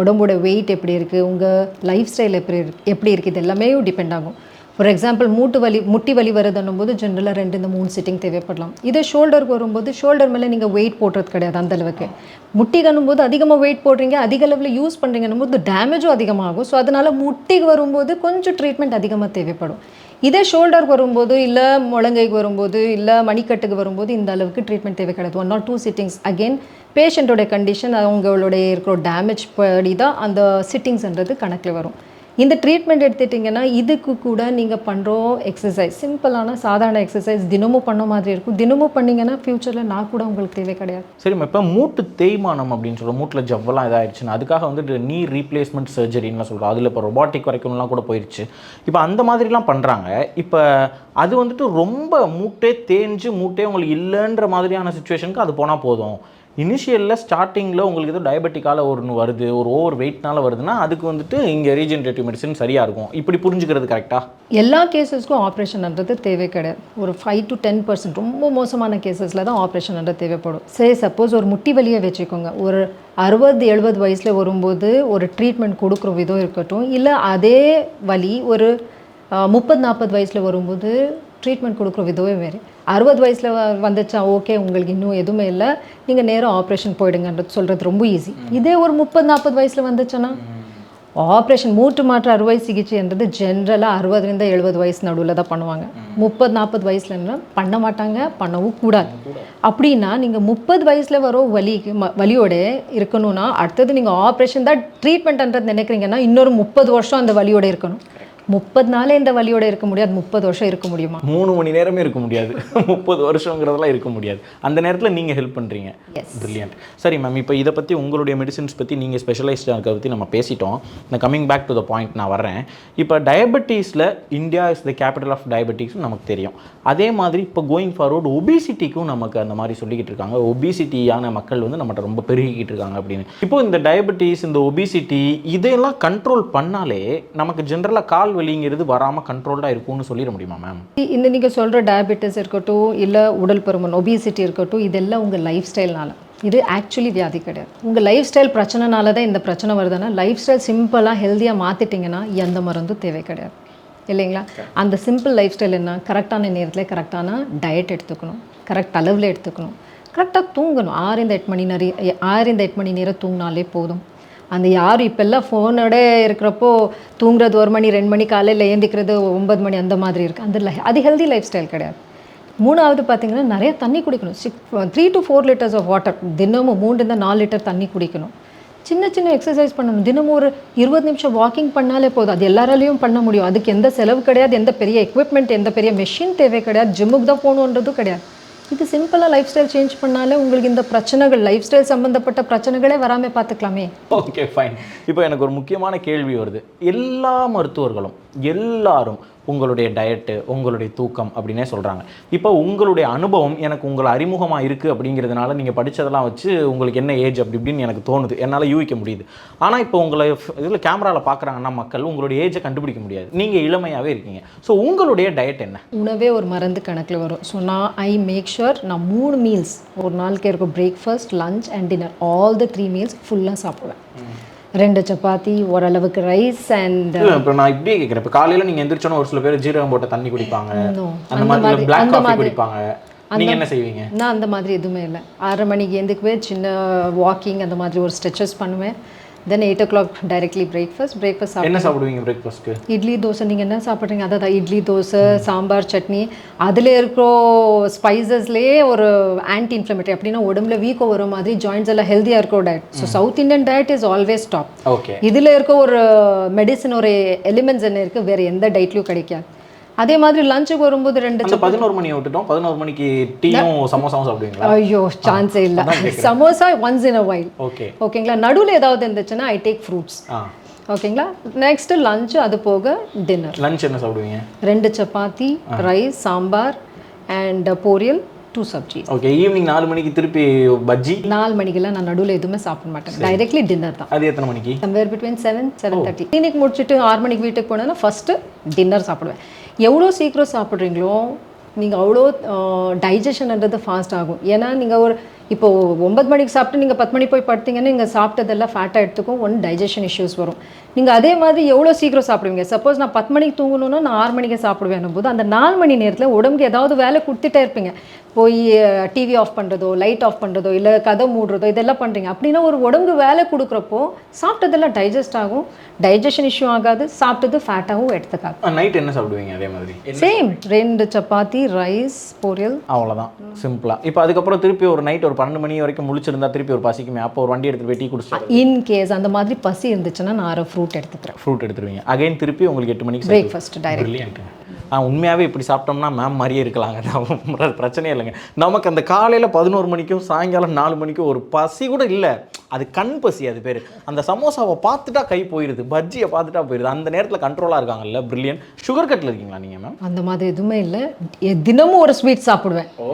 Speaker 3: உடம்போட வெயிட் எப்படி இருக்குது உங்கள் லைஃப் ஸ்டைல் எப்படி இருக்கு? எப்படி இருக்குது இது எல்லாமே டிபெண்ட் ஆகும். ஃபார் எக்ஸாம்பிள் மூட்டு வலி முட்டி வலி வருதுன்னும் போது ஜென்ரலாக ரெண்டு இந்த மூணு சிட்டிங் தேவைப்படலாம். இதே ஷோல்டருக்கு வரும்போது ஷோல்டர் மேலே நீங்கள் வெயிட் போடுறது கிடையாது அந்த அளவுக்கு. முட்டிக்கு போது அதிகமாக வெயிட் போடுறீங்க அதிக அளவில் யூஸ் பண்ணுறீங்கன்னும் போது டேமேஜும் அதிகமாகும். ஸோ அதனால் முட்டிக்கு வரும்போது கொஞ்சம் ட்ரீட்மெண்ட் அதிகமாக தேவைப்படும். இதே ஷோல்டருக்கு வரும்போது இல்லை முழங்கைக்கு வரும்போது இல்லை மணிக்கட்டுக்கு வரும்போது இந்த அளவுக்கு ட்ரீட்மெண்ட் தேவை கிடையாது. One or two sittings again பேஷண்ட்டோட condition அவங்களுடைய இருக்கிற டேமேஜ் படி தான் அந்த சிட்டிங்ஸ்ன்றது கணக்கில் வரும். இந்த ட்ரீட்மெண்ட் எடுத்துட்டிங்கன்னா இதுக்கு கூட நீங்கள் பண்ணுறோம் எக்ஸசைஸ் சிம்பிளான சாதாரண எக்ஸசைஸ் தினமும் பண்ண மாதிரி இருக்கும். தினமும் பண்ணிங்கன்னா ஃப்யூச்சரில் நான் கூட உங்களுக்கு தேவை கிடையாது.
Speaker 2: சரிம்மா இப்போ மூட்டு தேய்மானம் அப்படின்னு சொல்கிறோம் மூட்டில் ஜவ்வெல்லாம் இதாகிடுச்சுன்னா அதுக்காக வந்துட்டு நீ ரீப்ளேஸ்மெண்ட் சர்ஜரின்லாம் சொல்கிறோம் அதில் இப்போ ரொபாட்டிக் வரைக்கும்லாம் கூட போயிடுச்சு இப்போ அந்த மாதிரிலாம் பண்ணுறாங்க இப்போ அது வந்துட்டு ரொம்ப மூட்டே தேஞ்சு மூட்டே உங்களுக்கு இல்லைன்ற மாதிரியான சுச்சுவேஷனுக்கு அது போனால் போதும். இனிஷியலில் ஸ்டார்டிங்கில் உங்களுக்கு ஏதோ டயபெட்டிக்கால ஒன்று வருது ஒரு ஓவர் வெயிட்னால வருதுன்னா அதுக்கு வந்துட்டு இங்கே ரீஜென்ரேட்டிவ் மெடிசன் சரியாக இருக்கும். இப்படி புரிஞ்சுக்கிறது கரெக்டாக
Speaker 3: எல்லா கேசஸ்க்கும் ஆப்ரேஷன்ன்றது தேவை கிடையாது. ஒரு ஃபைவ் டு டென் பர்சன்ட் ரொம்ப மோசமான கேசஸில் தான் ஆப்ரேஷன்ன்றது தேவைப்படும். சரி சப்போஸ் ஒரு முட்டி வலியை வச்சுக்கோங்க. ஒரு அறுபது எழுபது வயசில் வரும்போது ஒரு ட்ரீட்மெண்ட் கொடுக்குற விதம் இருக்கட்டும் இல்லை அதே வலி ஒரு முப்பது நாற்பது வயசில் வரும்போது ட்ரீட்மெண்ட் கொடுக்குற விதமே வேறு. அறுபது வயசில் வந்துச்சா? ஓகே உங்களுக்கு இன்னும் எதுவுமே இல்லை. நீங்கள் நேராக ஆப்ரேஷன் போயிடுங்கன்றது சொல்கிறது ரொம்ப ஈஸி இதே ஒரு முப்பது நாற்பது வயசில் வந்துச்சுன்னா? ஆப்ரேஷன் மூட்டு மாற்று அறுவை சிகிச்சைன்றது ஜென்ரலாக அறுபதுலேருந்து எழுபது வயசு நடுவில் தான் பண்ணுவாங்க. முப்பது நாற்பது வயசுலன்னா பண்ண மாட்டாங்க பண்ணவும் கூடாது. அப்படின்னா நீங்கள் முப்பது வயசில் வர வலிக்கு ம வலியோட இருக்கணும்னா அடுத்தது நீங்கள் ஆப்ரேஷன் தான் ட்ரீட்மெண்ட்ன்றது நினைக்கிறீங்கன்னா இன்னொரு முப்பது வருஷம் அந்த வலியோட இருக்கணும். முப்பது நாளே இந்த வலியோட இருக்க முடியாது முப்பது வருஷம் இருக்க முடியுமா?
Speaker 2: மூணு மணி நேரமே இருக்க முடியாது. முப்பது வருஷங்கிறதெல்லாம் இருக்க முடியாது. அந்த நேரத்தில் நீங்கள் ஹெல்ப் பண்ணுறீங்க. பிரில்லியன்ட் சரி மேம் இப்போ இதை பற்றி உங்களுடைய மெடிசின்ஸ் பற்றி நீங்கள் ஸ்பெஷலைஸ்டாக இருக்கிறத பற்றி நம்ம பேசிட்டோம். இந்த coming back to the point நான் வர்றேன். இப்போ டயபெட்டிஸில் India is the capital of diabetics நமக்கு தெரியும். அதே மாதிரி இப்போ கோயிங் ஃபார்வர்ட் ஒபிசிட்டிக்கும் நமக்கு அந்த மாதிரி சொல்லிக்கிட்டு இருக்காங்க. ஒபிசிட்டியான மக்கள் வந்து நம்மகிட்ட ரொம்ப பெருகிக்கிட்டு இருக்காங்க அப்படின்னு. இப்போ இந்த டயபெட்டிஸ் இந்த ஒபிசிட்டி இதையெல்லாம் கண்ட்ரோல் பண்ணாலே நமக்கு ஜென்ரலாக கால் வலிங்கிறது வராமல் கண்ட்ரோல்டாக இருக்கும்னு சொல்லிட முடியுமா மேம்
Speaker 3: இந்த நீங்கள் சொல்கிற டயபெட்டிஸ் இருக்கட்டும் இல்லை உடல் பருமன் ஒபிசிட்டி இருக்கட்டும் இதெல்லாம் உங்கள் லைஃப் ஸ்டைல்னால இது ஆக்சுவலி வியாதி கிடையாது. உங்கள் லைஃப் ஸ்டைல் பிரச்சனைனால தான் இந்த பிரச்சனை வருதுன்னா லைஃப் ஸ்டைல் சிம்பிளாக ஹெல்த்தியாக மாற்றிட்டிங்கன்னா எந்த மருந்தும் தேவை கிடையாது. இல்லைங்களா? அந்த சிம்பிள் லைஃப் ஸ்டைல் என்ன? கரெக்டான நேரத்தில் கரெக்டான டயட் எடுத்துக்கணும். கரெக்ட் அளவில் எடுத்துக்கணும். கரெக்டாக தூங்கணும். ஆறு எட்டு மணி நேரம் ஆறு எட்டு மணி நேரம் தூங்கினாலே போதும். அந்த யாரும் இப்போல்லாம் ஃபோனோட இருக்கிறப்போ தூங்குறது ஒரு மணி ரெண்டு மணி காலையில் ஏந்திக்கிறது ஒம்பது மணி அந்த மாதிரி இருக்குது அந்த லை அது ஹெல்தி லைஃப் ஸ்டைல் கிடையாது. மூணாவது பார்த்தீங்கன்னா நிறைய தண்ணி குடிக்கணும். Sick three to four litres of water தினமும் மூணுலேருந்து நாலு லிட்டர் தண்ணி குடிக்கணும். சின்ன சின்ன எக்ஸசைஸ் பண்ணணும். தினமும் ஒரு இருபது நிமிஷம் வாக்கிங் பண்ணாலே போதும். அது எல்லாராலையும் பண்ண முடியும். அதுக்கு எந்த செலவு கிடையாது. எந்த பெரிய எக்யூப்மெண்ட் எந்த பெரிய மெஷின் தேவை கிடையாது. ஜிம்முக்கு தான் போகணுன்றதும் கிடையாது. இது சிம்பிளாக லைஃப் ஸ்டைல் சேஞ்ச் பண்ணாலே உங்களுக்கு இந்த பிரச்சனைகள் லைஃப் ஸ்டைல் சம்மந்தப்பட்ட பிரச்சனைகளே வராமல் பார்த்துக்கலாமே.
Speaker 2: ஓகே ஃபைன் இப்போ எனக்கு ஒரு முக்கியமான கேள்வி வருது. எல்லா மருத்துவர்களும் எல்லாரும் உங்களுடைய டயட்டு உங்களுடைய தூக்கம் அப்படின்னே சொல்கிறாங்க இப்போ உங்களுடைய அனுபவம் எனக்கு உங்களை அறிமுகமாக இருக்குது அப்படிங்கிறதுனால நீங்கள் படித்ததெல்லாம் வச்சு உங்களுக்கு என்ன ஏஜ் அப்படி இப்படின்னு எனக்கு தோணுது. என்னால் யூகிக்க முடியுது. ஆனால் இப்போ உங்களை இதில் கேமராவில் பார்க்குறாங்கன்னா மக்கள் உங்களுடைய ஏஜை கண்டுபிடிக்க முடியாது. நீங்கள் இளமையாகவே இருக்கீங்க. ஸோ உங்களுடைய டயட் என்ன?
Speaker 3: உணவே ஒரு மருந்து கணக்கில் வரும். ஸோ நான் ஐ மேக் ஷுர் நான் மூணு மீல்ஸ் ஒரு நாளுக்கு இருக்கும் breakfast lunch and dinner all the three meals ஃபுல்லாக சாப்பிடுவேன். ரெண்டு சப்பாத்தி ஓரளவுக்கு ரைஸ் அண்ட்
Speaker 2: இப்போ நான் இப்படியே கேட்குறேன் இப்போ காலையில நீங்க எந்திரிச்சோன்னு ஒரு சில பேர் ஜீரகம் போட்ட தண்ணி குடிப்பாங்க. அந்த மாதிரி பிளாக் காஃபி குடிப்பாங்க. நீங்க என்ன செய்வீங்க?
Speaker 3: நான் அந்த மாதிரி எதுவுமே இல்லை. ஆறரை மணிக்கு எழுந்துக்குவேன் சின்ன வாக்கிங் அந்த மாதிரி ஒரு ஸ்ட்ரெச்சஸ் பண்ணுவேன். Then eight o'clock directly breakfast breakfast
Speaker 2: என்ன சாப்பிடுவீங்க பிரேக்ஃபாஸ்ட்க்கு
Speaker 3: இட்லி தோசை நீங்கள் என்ன சாப்பிட்றீங்க? அதான் இட்லி தோசை சாம்பார் சட்னி. அதில் இருக்கிற ஸ்பைசஸ்லேயே ஒரு ஆன்டி இன்ஃப்ளமேட்டரி அப்படின்னா உடம்புல வீக்கோ வர மாதிரி ஜாயின்ஸ் எல்லாம் ஹெல்த்தியாக இருக்கிற diet so south Indian diet is always top
Speaker 2: okay
Speaker 3: இதில் இருக்க ஒரு மெடிசன் ஒரு எலிமெண்ட்ஸ் என்ன இருக்குது வேறு எந்த டயட்லையும் கிடைக்காது. அதே மாதிரி லஞ்சுக்கு வரும்போது ரெண்டு
Speaker 2: பதினோரு மணியை விட்டுட்டோம். பதினோரு மணிக்கு டீயும் சமோசாவும் சாப்பிடுவீங்களா?
Speaker 3: ஐயோ சான்ஸே இல்லை. Samosa once in a while
Speaker 2: okay
Speaker 3: ஓகேங்களா நடுவில் ஏதாவது இருந்துச்சுன்னா ஐ டேக் ஃப்ரூட்ஸ் ஓகேங்களா நெக்ஸ்ட்டு லஞ்சு அது போக டின்னர்
Speaker 2: லஞ்ச் என்ன சாப்பிடுவீங்க?
Speaker 3: ரெண்டு chapati rice sambar and poriyal two sabzi
Speaker 2: okay evening நாலு மணிக்கு திருப்பி பஜ்ஜி?
Speaker 3: நாலு மணிக்கெல்லாம் நான் நடுவில் எதுவுமே சாப்பிட மாட்டேன். டைரெக்ட்லி டின்னர் தான்.
Speaker 2: அது எத்தனை மணிக்கு?
Speaker 3: Somewhere between seven seven thirty clinic முடிச்சுட்டு ஆறு மணிக்கு வீட்டுக்கு போனேன்னா ஃபஸ்ட்டு டின்னர் சாப்பிடுவேன். எவ்வளோ சீக்கிரம் சாப்பிட்றீங்களோ நீங்கள் அவ்வளோ டைஜஷன்ன்றது ஃபாஸ்ட் ஆகும். ஏன்னா நீங்கள் ஒரு இப்போ ஒன்பது மணிக்கு சாப்பிட்டு நீங்கள் பத்து மணிக்கு போய் படுத்தீங்கன்னா நீங்கள் சாப்பிட்டதெல்லாம் ஃபேட்டாக எடுத்துக்கும் ஒன் டைஜஷன் இஷ்யூஸ் வரும். நீங்கள் அதே மாதிரி எவ்வளோ சீக்கிரம் சாப்பிடுவீங்க? சப்போஸ் நான் பத்து மணிக்கு தூங்கணும்னா நான் ஆறு மணிக்கு சாப்பிடுவேன் போது அந்த நாலு மணி நேரத்தில் உடம்புக்கு ஏதாவது வேலை கொடுத்துட்டே இருப்பீங்க. போய் டிவி ஆஃப் பண்ணுறதோ லைட் ஆஃப் பண்ணுறதோ இல்லை கதை மூடுறதோ இதெல்லாம் பண்ணுறீங்க அப்படின்னா ஒரு உடம்புக்கு வேலை கொடுக்குறப்போ சாப்பிட்டதெல்லாம் டைஜஸ்ட் ஆகும். டைஜஷன் இஷ்யூ ஆகாது சாப்பிட்டது ஃபேட்டாகவும் எடுத்துக்காது.
Speaker 2: நைட் என்ன சாப்பிடுவீங்க அதே மாதிரி?
Speaker 3: சேம் ரெண்டு சப்பாத்தி ரைஸ் பொரியல்.
Speaker 2: அவ்வளோதான் சிம்பிளா இப்போ அதுக்கப்புறம் திருப்பி ஒரு நைட் ஒரு பன்னெண்டு மணி வரைக்கும் முழிச்சிருந்தா திருப்பி ஒரு பசிக்குமே. அப்போ ஒரு வண்டி எடுத்துட்டு போய் டீ குடிச்சிட்டு
Speaker 3: இன் கேஸ் அந்த மாதிரி பசி இருந்துச்சுன்னா நான் அரை ஃப்ரூட் எடுத்துக்கிறேன்.
Speaker 2: ஃப்ரூட் எடுத்துருவீங்க. அகைன் திருப்பி உங்களுக்கு எட்டு மணிக்கு
Speaker 3: பிரேக்ஃபாஸ்ட் டைரக்ட்
Speaker 2: பிரில்லியன்ட் ஆ உண்மையாகவே இப்படி சாப்பிட்டோம்னா மேம் மாதிரியே இருக்கலாங்க. பிரச்சனையே இல்லைங்க. நமக்கு அந்த காலையில் பதினோரு மணிக்கும் சாயங்காலம் நாலு மணிக்கும் ஒரு பசி கூட இல்லை. அது கண் பசி அது பேர். அந்த சமோசாவை பார்த்துட்டா கை போயிடுது பஜ்ஜியை பார்த்துட்டா போயிடுது அந்த நேரத்தில் கண்ட்ரோலாக இருக்காங்கல்ல. பிரில்லியன் சுகர் கட்டில் இருக்கீங்களா நீங்கள் மேம்
Speaker 3: அந்த மாதிரி எதுவுமே இல்லை. தினமும் ஒரு ஸ்வீட் சாப்பிடுவேன்.
Speaker 2: ஓ.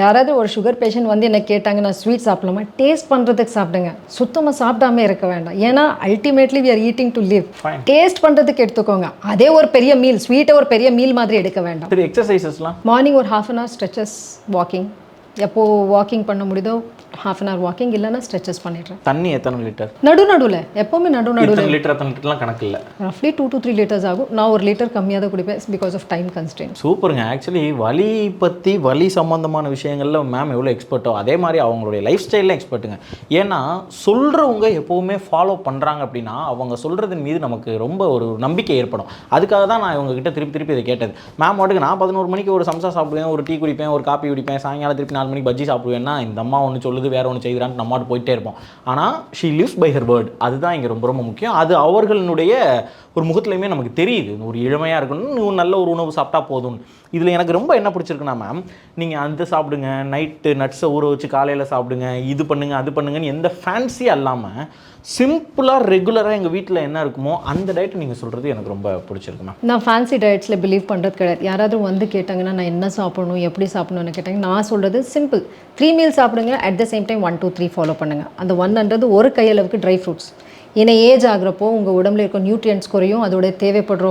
Speaker 3: யாராவது ஒரு சுகர் பேஷண்ட் வந்து என்ன கேட்டாங்க நான் ஸ்வீட் சாப்பிடலாமா? டேஸ்ட் பண்ணுறதுக்கு சாப்பிடுங்க. சுத்தமாக சாப்பிடாம இருக்க வேண்டாம். ஏன்னா ultimately we are eating to live. Taste பண்ணுறதுக்கு எடுத்துக்கோங்க. அதே ஒரு பெரிய மீல் ஸ்வீட்டை ஒரு பெரிய மீல் மாதிரி எடுக்க வேண்டாம்.
Speaker 2: எக்ஸசைசஸ்லாம்
Speaker 3: மார்னிங் ஒரு half an hour stretches walking எப்போ வாக்கிங் பண்ண முடியுதோ ஹாஃப் அன் ஹவர் வாக்கிங் இல்லைன்னா ஸ்ட்ரெச்சஸ் பண்ணிடுறேன்.
Speaker 2: தண்ணி எத்தனை லிட்டர்
Speaker 3: நடு நடுவில் எப்போவுமே நடு நடுவில்.
Speaker 2: லிட்டர் எத்தனை லிட்டர்லாம் கணக்கு இல்லை.
Speaker 3: ரஃப்லி டூ to த்ரீ லிட்டர்ஸ் ஆகும். நான் ஒரு லிட்டர் கம்மியாக தான் குடிப்பேன் பிகாஸ் ஆஃப் டைம் கன்ஸ்டன்ட்
Speaker 2: சூப்பருங்க. ஆக்சுவலி வலி பற்றி வலி சம்மந்தமான விஷயங்களில் மேம் எவ்வளோ எக்ஸ்பர்ட்டோ அதே மாதிரி அவங்களுடைய லைஃப் ஸ்டைலில் எக்ஸ்பர்ட்டுங்க ஏன்னா சொல்கிறவங்க எப்போவுமே ஃபாலோ பண்ணுறாங்க அப்படின்னா அவங்க சொல்கிறதன் மீது நமக்கு ரொம்ப ஒரு நம்பிக்கை ஏற்படும். அதுக்காக தான் நான் இவங்க கிட்ட திருப்பி திருப்பி இதை கேட்டது. மேம் வாட்டுக்கு நான் பதினோரு மணிக்கு ஒரு சம்சா சாப்பிடுவேன் ஒரு டீ குடிப்பேன் ஒரு காப்பி குடிப்பேன் சாயங்காலம் திருப்பி நாலு மணிக்கு பஜ்ஜி சாப்பிடுவேன்னா இந்த அம்மா ஒன்று சொல்லுது வேற ஒன்று செய்கிறான்னு நம்மாட்டு போயிட்டே இருப்போம். ஆனால் she lives by her word அதுதான் இங்கே ரொம்ப ரொம்ப முக்கியம். அது அவர்களுடைய ஒரு முகத்துலையுமே நமக்கு தெரியுது. ஒரு இளமையாக இருக்கணும் நல்ல ஒரு உணவு சாப்பிட்டா போதும் இதில் எனக்கு ரொம்ப என்ன பிடிச்சிருக்குன்னா மேம் நீங்கள் அந்த சாப்பிடுங்க நைட்டு நட்ஸை ஊற வச்சு காலையில் சாப்பிடுங்க இது பண்ணுங்கள் அது பண்ணுங்கன்னு எந்த ஃபேன்சியாக இல்லாமல் சிம்பிளாக ரெகுலராக எங்கள் வீட்டில் என்ன இருக்குமோ அந்த டயட் நீங்கள் சொல்கிறது எனக்கு ரொம்ப பிடிச்சிருக்கு மேம்
Speaker 3: நான் ஃபேன்சி டயட்ஸில் பிலீவ் பண்ணுறது கிடையாது. யாராவது வந்து கேட்டாங்கன்னா நான் என்ன சாப்பிடணும் எப்படி சாப்பிடணும்னு கேட்டாங்க நான் சொல்கிறது சிம்பிள் த்ரீ மீல் சாப்பிடுங்க at the same time one two three follow பண்ணுங்கள் அந்த ஒன்ன்றது ஒரு கையளவுக்கு ட்ரை ஃப்ரூட்ஸ் ஏன்னா ஏஜ் ஆகிறப்போ உங்கள் உடம்புல இருக்க நியூட்ரியன்ஸ் குறையும் அதோட தேவைப்படுற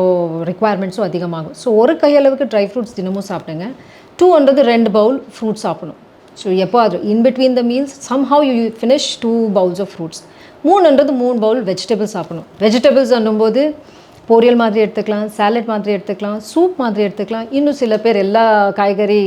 Speaker 3: ரெக்குவயர்மெண்ட்ஸும் அதிகமாகும். ஸோ ஒரு கையளவுக்கு ட்ரை ஃப்ரூட்ஸ் தினமும் சாப்பிடுங்க. டூன்றது ரெண்டு பவுல் ஃப்ரூட்ஸ் சாப்பிடணும். ஸோ எப்போ அது in between the meals somehow you finish two bowls of fruits மூணுன்றது மூணு பவுல் வெஜிடபிள்ஸ் சாப்பிடணும். வெஜிடபிள்ஸ் பண்ணும்போது பொரியல் மாதிரி எடுத்துக்கலாம் சாலட் மாதிரி எடுத்துக்கலாம் சூப் மாதிரி எடுத்துக்கலாம். இன்னும் சில பேர் எல்லா காய்கறி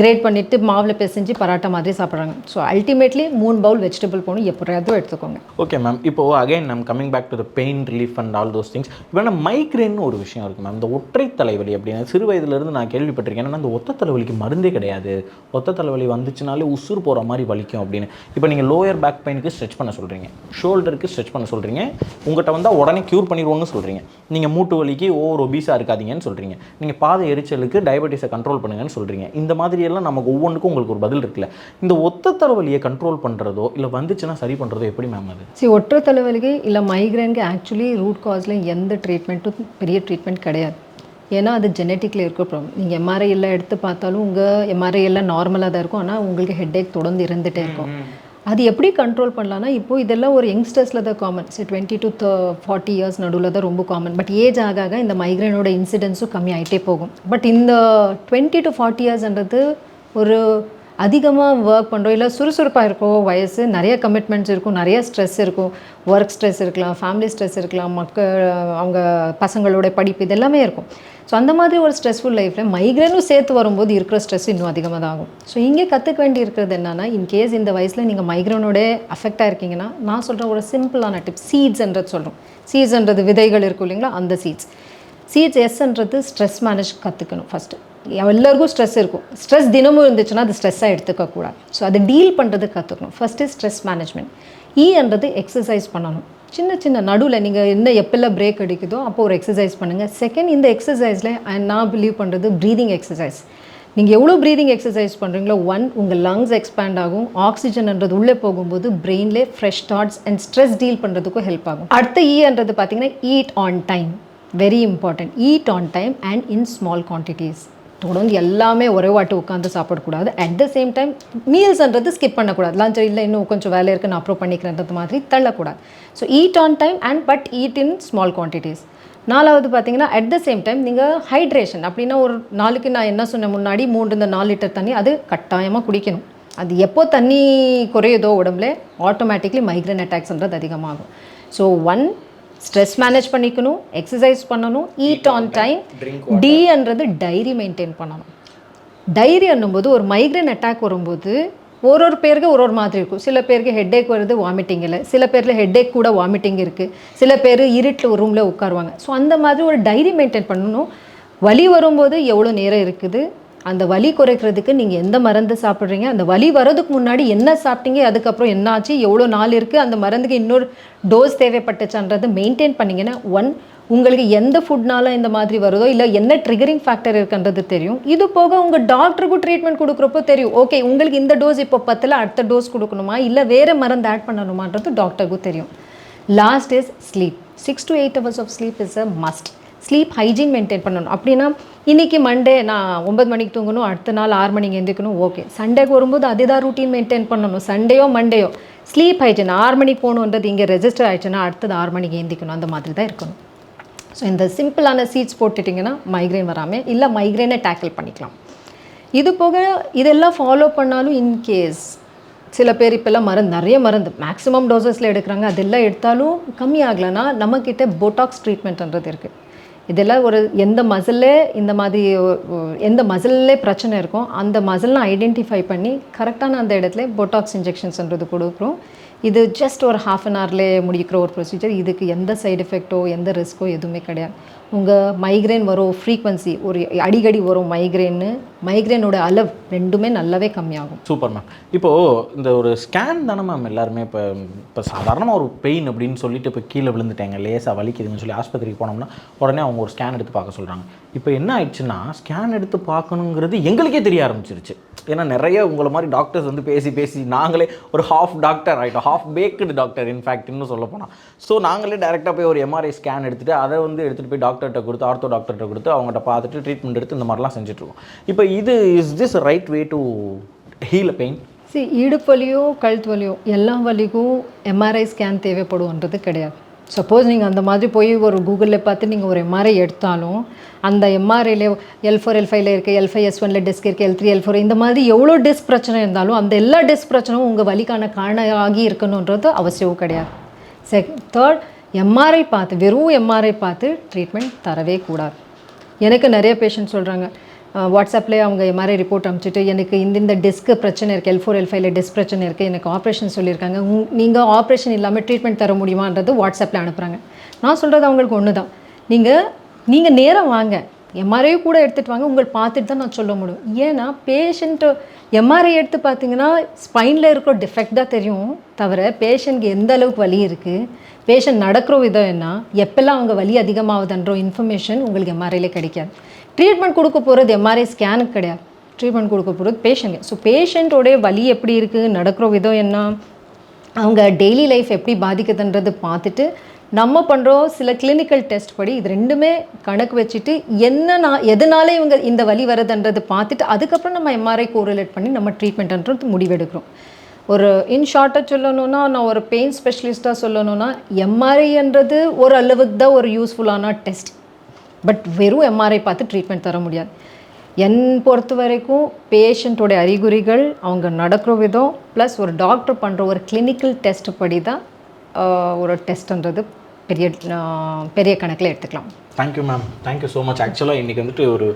Speaker 3: கிரேட் பண்ணிவிட்டு மாவில் பிசைஞ்சு பராட்டா மாதிரி சாப்பிட்றாங்க. ஸோ அல்டிமேட்லி மூணு பவுல் வெஜிடபிள் போகணும் எப்படியாவது எடுத்துக்கோங்க.
Speaker 2: ஓகே மேம் இப்போ again ma'am coming back to the pain relief and all those things இப்போ மைக்ரேன்னு ஒரு விஷயம் இருக்குது மேம் இந்த ஒற்றை தலைவலி அப்படின்னு சிறு வயதுலேருந்து நான் கேள்விப்பட்டிருக்கேன். ஏன்னா இந்த ஒத்த தலைவலிக்கு மருந்தே கிடையாது. ஒத்த தலைவலி வந்துச்சுனாலே உசுறு போகிற மாதிரி வலிக்கும் அப்படின்னு. இப்போ நீங்கள் லோயர் பேக் பெயினுக்கு ஸ்ட்ரெச் பண்ண சொல்கிறீங்க ஷோல்டருக்கு ஸ்ட்ரெச் பண்ண சொல்கிறீங்க உங்கள்கிட்ட வந்தால் உடனே க்யூர் பண்ணிடுவோன்னு சொல்கிறீங்க நீங்கள் மூட்டு வலிக்கு ஓவர் ஒபீஸாக இருக்காதீங்கன்னு சொல்கிறீங்க நீங்கள் பாதை எரிச்சலுக்கு டயபெட்டிஸை கண்ட்ரோல் பண்ணுங்கன்னு சொல்கிறீங்க இந்த மாதிரி எல்லாம் நமக்கு ஒவ்வொன்றுக்கும் உங்களுக்கு ஒரு பதில் இருக்குல்ல? இந்த ஒத்த தலைவலியை கண்ட்ரோல் பண்ணுறதோ இல்லை வந்துச்சுன்னா சரி பண்ணுறதோ எப்படி மேம் அது?
Speaker 3: சரி ஒற்றை தலைவலிக்கு இல்லை மைக்ரேனுக்கு ஆக்சுவலி ரூட் காஸில் எந்த ட்ரீட்மெண்ட்டும் பெரிய ட்ரீட்மெண்ட் கிடையாது. ஏன்னா அது ஜெனட்டிக்கில் இருக்க ப்ராப்ளம் நீங்கள் எம்ஆர்ஐ எல்லாம் எடுத்து பார்த்தாலும் உங்கள் எம்ஆர்ஐ எல்லாம் நார்மலாக தான் இருக்கும். ஆனால் உங்களுக்கு ஹெட்டேக் தொடர்ந்து இருந்துகிட்டே இருக்கும். அது எப்படி கண்ட்ரோல் பண்ணலான்னா இப்போ இதெல்லாம் ஒரு யங்ஸ்டர்ஸில் தான் காமன் சரி டுவெண்ட்டி டு ஃபார்ட்டி இயர்ஸ் நடுவில் தான் ரொம்ப காமன் பட் ஏஜ் ஆக ஆக இந்த மைக்ரைனோட இன்சிடென்ஸும் கம்மி ஆகிட்டே போகும். பட் இந்த டுவெண்ட்டி டு ஃபார்ட்டி இயர்ஸ்ன்றது ஒரு அதிகமாக ஒர்க் பண்ணுறோம் இல்லை சுறுசுறுப்பாக இருக்கோ வயசு நிறைய கமிட்மெண்ட்ஸ் இருக்கும் நிறைய ஸ்ட்ரெஸ் இருக்கும். ஒர்க் ஸ்ட்ரெஸ் இருக்கலாம் ஃபேமிலி ஸ்ட்ரெஸ் இருக்கலாம் மக்கள் அவங்க பசங்களோட படிப்பு இது எல்லாமே இருக்கும். ஸோ அந்த மாதிரி ஒரு ஸ்ட்ரெஸ்ஃபுல் லைஃப்பில் மைக்ரேனும் சேர்த்து வரும்போது இருக்கிற ஸ்ட்ரெஸ் இன்னும் அதிகமாக தான் ஆகும். ஸோ இங்கே கற்றுக்க வேண்டி இருக்கிறது என்னென்னா இன்கேஸ் இந்த வயசில் நீங்கள் மைக்ரேனோட அஃபெக்டாக இருக்கீங்கன்னா நான் சொல்கிற ஒரு சிம்பிளான டிப் சீட்ஸ்ன்றது சொல்கிறோம் சீட்ஸ்ன்றது விதைகள் இருக்கும் இல்லைங்களா? அந்த சீட்ஸ் சீட்ஸ் எஸ்ன்றது ஸ்ட்ரெஸ் மேனேஜ் கற்றுக்கணும் ஃபஸ்ட்டு எல்லாருக்கும் ஸ்ட்ரெஸ் இருக்கும். ஸ்ட்ரெஸ் தினமும் இருந்துச்சுன்னா அது ஸ்ட்ரெஸ்ஸாக எடுத்துக்கக்கூடாது ஸோ அதை டீல் பண்ணுறது கற்றுக்கணும் ஃபஸ்ட்டு ஸ்ட்ரெஸ் மேனேஜ்மெண்ட் ஈன்றது எக்ஸசைஸ் பண்ணணும். சின்ன சின்ன நடுவில் நீங்கள் என்ன எப்பெல்லாம் பிரேக் அடிக்குதோ அப்போ ஒரு எக்ஸசைஸ் பண்ணுங்கள் செகண்ட் இந்த எக்ஸசைஸில் நான் பிலீவ் பண்ணுறது ப்ரீதிங் எக்ஸசைஸ் நீங்கள் எவ்வளோ ப்ரீதிங் எக்ஸசைஸ் பண்ணுறீங்களோ ஒன் உங்கள் லங்ஸ் எக்ஸ்பேண்ட் ஆகும். ஆக்சிஜன்ன்றது உள்ளே போகும்போது பிரெயின்லே fresh thoughts and stress deal பண்ணுறதுக்கும் ஹெல்ப் ஆகும். அடுத்த ஈன்றது பார்த்தீங்கன்னா eat on time very important eat on time and in small quantities தொடர்ந்து எல்லாமே ஒரே வாட்டி உட்காந்து சாப்பிடக்கூடாது. அட் த சேம் டைம் மீல்ஸ்ன்றது ஸ்கிப் பண்ணக்கூடாது. லஞ்ச் இல்லை இன்னும் கொஞ்சம் வேலை இருக்குது நான் அப்ரூவ் பண்ணிக்கிறேன்றது மாதிரி தள்ளக்கூடாது. So eat on time and but eat in small quantities நாலாவது பார்த்தீங்கன்னா அட் த சேம் டைம் நீங்கள் ஹைட்ரேஷன் அப்படின்னா ஒரு நாளுக்கு நான் என்ன சொன்னேன் முன்னாடி மூன்று நாலு லிட்டர் தண்ணி அது கட்டாயமாக குடிக்கணும். அது எப்போ தண்ணி குறையுதோ உடம்புல ஆட்டோமேட்டிக்லி மைக்ரேன் அட்டாக்ஸ்ன்றது அதிகமாகும். ஸோ ஒன் ஸ்ட்ரெஸ் மேனேஜ் பண்ணிக்கணும் எக்ஸசைஸ் பண்ணணும் ஈட் ஆன் டைம் டின்றது டைரி மெயின்டைன் பண்ணணும். டைரி என்னும்போது ஒரு மைக்ரேன் அட்டாக் வரும்போது ஒரு ஒரு பேருக்கு ஒரு ஒரு மாதிரி இருக்கும். சில பேருக்கு ஹெட்டேக் வருது வாமிட்டிங் இல்லை. சில பேரில் ஹெட்டேக் கூட வாமிட்டிங் இருக்குது சில பேர் இருட்டில் ஒரு ரூமில் உட்காருவாங்க. ஸோ அந்த மாதிரி ஒரு டைரி மெயின்டைன் பண்ணணும். வலி வரும்போது எவ்வளோ நேரம் இருக்குது? அந்த வலி குறைக்கிறதுக்கு நீங்கள் எந்த மருந்து சாப்பிட்றீங்க? அந்த வலி வரதுக்கு முன்னாடி என்ன சாப்பிட்டீங்க? அதுக்கப்புறம் என்ன ஆச்சு எவ்வளோ நாள் இருக்குது அந்த மருந்துக்கு இன்னொரு டோஸ் தேவைப்பட்டுச்சான்றது மெயின்டைன் பண்ணிங்கன்னா ஒன் உங்களுக்கு எந்த ஃபுட்னால இந்த மாதிரி வருதோ இல்லை என்ன ட்ரிகரிங் ஃபேக்டர் இருக்குன்றது தெரியும். இது போக உங்கள் டாக்டருக்கும் ட்ரீட்மெண்ட் கொடுக்குறப்போ தெரியும். ஓகே உங்களுக்கு இந்த டோஸ் இப்போ பத்தில் அடுத்த டோஸ் கொடுக்கணுமா? இல்லை வேறு மருந்து ஆட் பண்ணணுமான்றது டாக்டருக்கும் தெரியும். Last is sleep six to eight hours of sleep is a must sleep hygiene maintain பண்ணணும். அப்படின்னா இன்றைக்கி மண்டே நான் ஒன்பது மணிக்கு தூங்கணும் அடுத்த நாள் ஆறு மணிக்கு எந்திரிக்கணும் ஓகே சண்டேக்கு வரும்போது அதே தான் ரூட்டீன் மெயின்டைன் பண்ணணும். சண்டேயோ மண்டேயோ ஸ்லீப் ஹைஜீன் ஆறு மணிக்கு போகணுன்றது இங்கே ரெஜிஸ்டர் ஆயிடுச்சுன்னா அடுத்தது ஆறு மணிக்கு எந்திக்கணும் அந்த மாதிரி தான் இருக்கணும். ஸோ இந்த சிம்பிளான சீட்ஸ் போட்டுட்டிங்கன்னா மைக்ரைன் வராமல் இல்லை மைக்ரைனை டேக்கிள் பண்ணிக்கலாம். இது போக இதெல்லாம் ஃபாலோ பண்ணாலும் இன்கேஸ் சில பேர் இப்போல்லாம் மருந்து நிறைய மருந்து மேக்ஸிமம் டோசஸில் எடுக்கிறாங்க. அதெல்லாம் எடுத்தாலும் கம்மி ஆகலைன்னா நம்மக்கிட்ட போட்டாக்ஸ் ட்ரீட்மெண்ட்ன்றது இருக்குது இதெல்லாம் ஒரு எந்த மசில்ல இந்த மாதிரி எந்த மசில்லே பிரச்சனை இருக்கும் அந்த மசில்லாம் ஐடென்டிஃபை பண்ணி கரெக்டான அந்த இடத்துல பொட்டாக்ஸ் இன்ஜெக்ஷன்ஸ்ன்றது கொடுக்குறோம். இது ஜஸ்ட் ஒரு ஹாஃப் அன் ஹவர்லேயே முடிக்கிற ஒரு ப்ரொசீஜர் இதுக்கு எந்த சைடு எஃபெக்ட்டோ எந்த ரிஸ்க்கோ எதுவுமே கிடையாது. உங்கள் மைக்ரேன் வரும் ஃப்ரீக்வன்சி ஒரு அடிக்கடி வரும் மைக்ரேன்னு மைக்ரேனோட அளவு ரெண்டுமே நல்லாவே கம்மியாகும்.
Speaker 2: சூப்பர் மேம் இப்போது இந்த ஒரு ஸ்கேன் தானே மேம் எல்லாருமே இப்போ இப்போ சாதாரணமாக ஒரு பெயின் அப்படின்னு சொல்லிட்டு இப்போ கீழே விழுந்துட்டாங்க லேசாக வலிக்குதுன்னு சொல்லி ஆஸ்பத்திரிக்கு போனோம்னா உடனே அவங்க ஒரு ஸ்கேன் எடுத்து பார்க்க சொல்கிறாங்க இப்போ என்ன ஆயிடுச்சுன்னா ஸ்கேன் எடுத்து பார்க்கணுங்கிறது எங்களுக்கே தெரிய ஆரம்பிச்சிருச்சு. ஏன்னா நிறைய உங்களை மாதிரி டாக்டர்ஸ் வந்து பேசி பேசி நாங்களே ஒரு ஹாஃப் டாக்டர் ஆகிட்டோம் ஹாஃப் பேக்குடு டாக்டர் இன்ஃபேக்ட் இன்னும் சொல்ல போனால் ஸோ நாங்களே டேரெக்டாக போய் ஒரு எம்ஆர்ஐ ஸ்கேன் எடுத்துகிட்டு அதை வந்து எடுத்துகிட்டு போய் டாக்டர்கிட்ட கொடுத்து ஆர்த்தோ டாக்டர்கிட்ட கொடுத்து அவங்ககிட்ட பார்த்துட்டு ட்ரீட்மெண்ட் எடுத்து இந்த மாதிரிலாம் செஞ்சுட்ருக்கோம் இப்போ இது is this right way to heal pain
Speaker 3: சரி இடுப்பு வலியோ கழுத்து வலியோ எல்லா வலிக்கும் எம்ஆர்ஐ ஸ்கேன் தேவைப்படும்ன்றது கிடையாது. சப்போஸ் நீங்கள் அந்த மாதிரி போய் ஒரு கூகுளில் பார்த்து நீங்கள் ஒரு எம்ஆர்ஐ எடுத்தாலும் அந்த எம்ஆர்ஐல எல் ஃபோர் எல் ஃபைவ்ல இருக்குது எல் ஃபைவ் எஸ் ஒன்ல டிஸ்க் இருக்குது எல் த்ரீ எல் ஃபோர் இந்த மாதிரி எவ்வளோ டிஸ்க் பிரச்சனை இருந்தாலும் அந்த எல்லா டிஸ்க் பிரச்சனையும் உங்கள் வலிக்கான காரணமாகி ஆகி இருக்கணுன்றது அவசியமும் கிடையாது. செக் தேர்ட் எம்ஆர்ஐ பார்த்து வெறும் எம்ஆர்ஐ பார்த்து ட்ரீட்மெண்ட் தரவே கூடாது. எனக்கு நிறைய பேஷண்ட் சொல்கிறாங்க வாட்ஸ்அப்லேயே அவங்க எம்ஆர்ஐ ரிப்போர்ட் அனுப்பிச்சிட்டு எனக்கு இந்த இந்த டிஸ்க் பிரச்சனை இருக்குது எல் ஃபோர் எல் ஃபைவ்ல டிஸ்க் பிரச்சனை இருக்குது எனக்கு ஆப்ரேஷன் சொல்லியிருக்காங்க உங் நீங்கள் ஆப்ரேஷன் இல்லாமல் ட்ரீட்மெண்ட் தர முடியுமான்றது வாட்ஸ்அப்பில் அனுப்புகிறாங்க நான் சொல்கிறது அவங்களுக்கு ஒன்று தான் நீங்கள் நீங்கள் நேரம் வாங்க எம்ஆர்ஐ கூட எடுத்துகிட்டு வாங்க உங்களை பார்த்துட்டு தான் நான் சொல்ல முடியும். ஏன்னா பேஷண்ட்டு எம்ஆர்ஐ எடுத்து பார்த்தீங்கன்னா ஸ்பைனில் இருக்கிற டிஃபெக்ட் தான் தெரியும். தவிர பேஷண்ட்க்கு எந்த அளவுக்கு வலி இருக்குது பேஷண்ட் நடக்கிற விதம் என்ன எப்பெல்லாம் அவங்க வலி அதிகமாகுதுன்ற இன்ஃபர்மேஷன் உங்களுக்கு எம்ஆர்ஐலே கிடைக்காது. ட்ரீட்மெண்ட் கொடுக்க போகிறது எம்ஆர்ஐ ஸ்கேனுக்கு கிடையாது. ட்ரீட்மெண்ட் கொடுக்க போகிறது பேஷண்ட் ஸோ பேஷண்ட்டோடைய வலி எப்படி இருக்குது நடக்கிற விதம் என்ன? அவங்க டெய்லி லைஃப் எப்படி பாதிக்குதுன்றது பார்த்துட்டு நம்ம பண்ணுறோம் சில கிளினிக்கல் டெஸ்ட் படி இது ரெண்டுமே கணக்கு வச்சுட்டு என்ன நான் எதனால இவங்க இந்த வலி வருதுன்றது பார்த்துட்டு அதுக்கப்புறம் நம்ம எம்ஆர்ஐ கோரிலேட் பண்ணி நம்ம ட்ரீட்மெண்ட்ன்றது முடிவெடுக்கிறோம். ஒரு இன் ஷார்ட்டாக சொல்லணும்னா நான் ஒரு பெயின் ஸ்பெஷலிஸ்ட்டாக சொல்லணும்னா எம்ஆர்ஐன்றது ஒரு அளவுக்கு தான் ஒரு யூஸ்ஃபுல்லான டெஸ்ட் பட் வெறும் எம்ஆர்ஐ பார்த்து ட்ரீட்மெண்ட் தர முடியாது. என் பொறுத்த வரைக்கும் பேஷண்ட்டோட அறிகுறிகள் அவங்க நடக்கிற விதம் ப்ளஸ் ஒரு டாக்டர் பண்ணுற ஒரு கிளினிக்கல் டெஸ்ட் படி தான் ஒரு டெஸ்ட்ன்றது பெரிய பெரிய கணக்கில் எடுத்துக்கலாம்.
Speaker 2: Thank you ma'am thank you so much ஆக்சுவலாக இன்றைக்கி வந்துட்டு ஒரு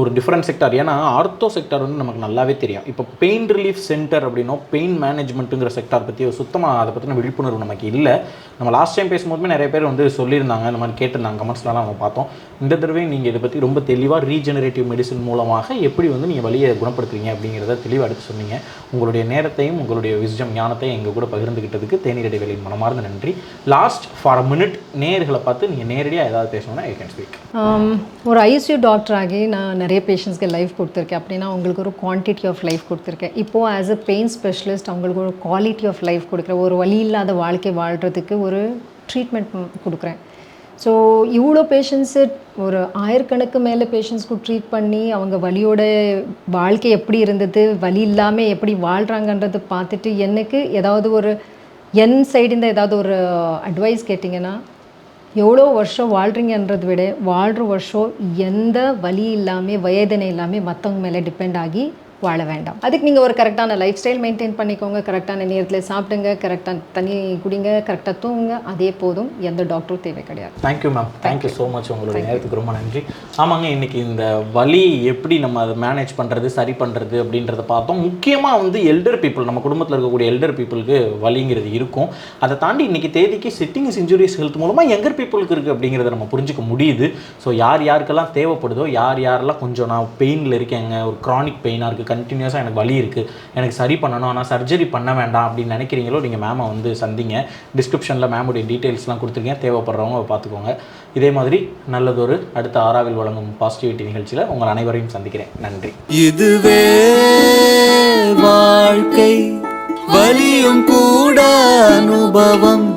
Speaker 2: ஒரு டிஃப்ரெண்ட் செக்டார் ஏன்னா ஆர்த்தோ செக்டார் வந்து நமக்கு நல்லாவே தெரியும். இப்போ பெயின் ரிலீஃப் சென்டர் அப்படின்னா பெயின் மேனேஜ்மெண்ட்டுங்கிற செக்டார் பற்றி சுத்தமாக அதை பற்றின விழிப்புணர்வு நமக்கு இல்லை. நம்ம லாஸ்ட் டைம் பேசும்போதுமே நிறைய பேர் வந்து சொல்லியிருந்தாங்க. இந்த மாதிரி கேட்டிருந்தாங்க. கமெண்ட்ஸ்லாம் நம்ம பார்த்தோம். இந்த தடவை நீங்கள் இதை பற்றி ரொம்ப தெளிவாக ரீஜெனரேட்டிவ் மெடிசன் மூலமாக எப்படி வந்து நீங்கள் வழியை குணப்படுத்துறீங்க அப்படிங்கிறத தெளிவாக எடுத்து சொன்னீங்க. உங்களுடைய நேரத்தையும் உங்களுடைய விஸ்டம் ஞானத்தையும் எங்கள் கூட பகிர்ந்துக்கிட்டதுக்கு தேநீர் இடைவெளியின் மனமார்ந்த நன்றி. லாஸ்ட் ஃபார் அ மினிட் நேர்களை பார்த்து நீங்கள் நேரடியாக ஏதாவது பேசணும்னா ஐ கேன் ஸ்பீக்
Speaker 3: ஒரு ஐசியூ டாக்டர் ஆகி நான் நிறைய பேஷண்ட்ஸ்க்கு லைஃப் கொடுத்துருக்கேன். அப்படின்னா அவங்களுக்கு ஒரு குவான்டிட்டி ஆஃப் லைஃப் கொடுத்துருக்கேன். இப்போது ஆஸ் அ பெயின் ஸ்பெஷலிஸ்ட் அவங்களுக்கு ஒரு குவாலிட்டி ஆஃப் லைஃப் கொடுக்குறேன். ஒரு வழி இல்லாத வாழ்க்கை வாழ்கிறதுக்கு ஒரு ட்ரீட்மெண்ட் கொடுக்குறேன். ஸோ இவ்வளோ பேஷண்ட்ஸு ஒரு ஆயிரக்கணக்கு மேலே பேஷண்ட்ஸ்க்கு ட்ரீட் பண்ணி அவங்க வலியோட வாழ்க்கை எப்படி இருந்தது வலி இல்லாமல் எப்படி வாழ்கிறாங்கன்றதை பார்த்துட்டு எனக்கு ஏதாவது ஒரு என் சைடுந்த ஏதாவது ஒரு அட்வைஸ் கேட்டிங்கன்னா எவ்வளோ வருஷம் வாழ்கிறீங்கன்றதை விட வாழ்கிற வருஷம் எந்த வலி இல்லாமல் வயதனை இல்லாமல் மற்றவங்க மேலே டிபெண்ட் ஆகி வாழ வேண்டாம். அதுக்கு நீங்கள் ஒரு கரெக்டான லைஃப் ஸ்டைல் மெயின்டைன் பண்ணிக்கோங்க. கரெக்டான நேரத்தில் சாப்பிடுங்க. கரெக்டாக தண்ணி குடிங்க. கரெக்டாக தூங்குங்க. அதே போதும் எந்த டாக்டரும் தேவை கிடையாது.
Speaker 2: Thank you ma'am thank you so much உங்களுடைய நேரத்துக்கு ரொம்ப நன்றி. ஆமாங்க இன்னைக்கு இந்த வலி எப்படி நம்ம அதை மேனேஜ் பண்ணுறது சரி பண்ணுறது அப்படின்றத பார்த்தோம். முக்கியமாக வந்து எல்டர் பீப்புள் நம்ம குடும்பத்தில் இருக்கக்கூடிய எல்டர் பீப்புளுக்கு வலிங்கிறது இருக்கும். அதை தாண்டி இன்னைக்கு தேதிக்கு சிட்டிங்ஸ் இன்ஜுரிஸ் ஹெல்த் மூலமாக யங்கர் பீப்புளுக்கு இருக்குது அப்படிங்கிறத நம்ம புரிஞ்சுக்க முடியுது. ஸோ யார் யாருக்கெல்லாம் தேவைப்படுதோ யார் யாரெல்லாம் கொஞ்சம் நான் பெயினில் இருக்கேங்க ஒரு க்ரானிக் பெயினாக இருக்குது கண்டினியூஸாக எனக்கு வலி இருக்குது எனக்கு சரி பண்ணணும். ஆனால் சர்ஜரி பண்ண வேண்டாம் அப்படின்னு நினைக்கிறீங்களோ நீங்கள் மேமை வந்து சந்திங்க. டிஸ்கிரிப்ஷனில் மேமுடைய டீட்டெயில்ஸ்லாம் கொடுத்துருக்கேன் தேவைப்படுறவங்க பார்த்துக்கோங்க. இதே மாதிரி நல்லதொரு அடுத்த ஆறாவில் வழங்கும் பாசிட்டிவிட்டி நிகழ்ச்சியில் உங்கள் அனைவரையும் சந்திக்கிறேன். நன்றி.
Speaker 4: இதுவே வாழ்க்கை. வலியும் கூட அனுபவம்.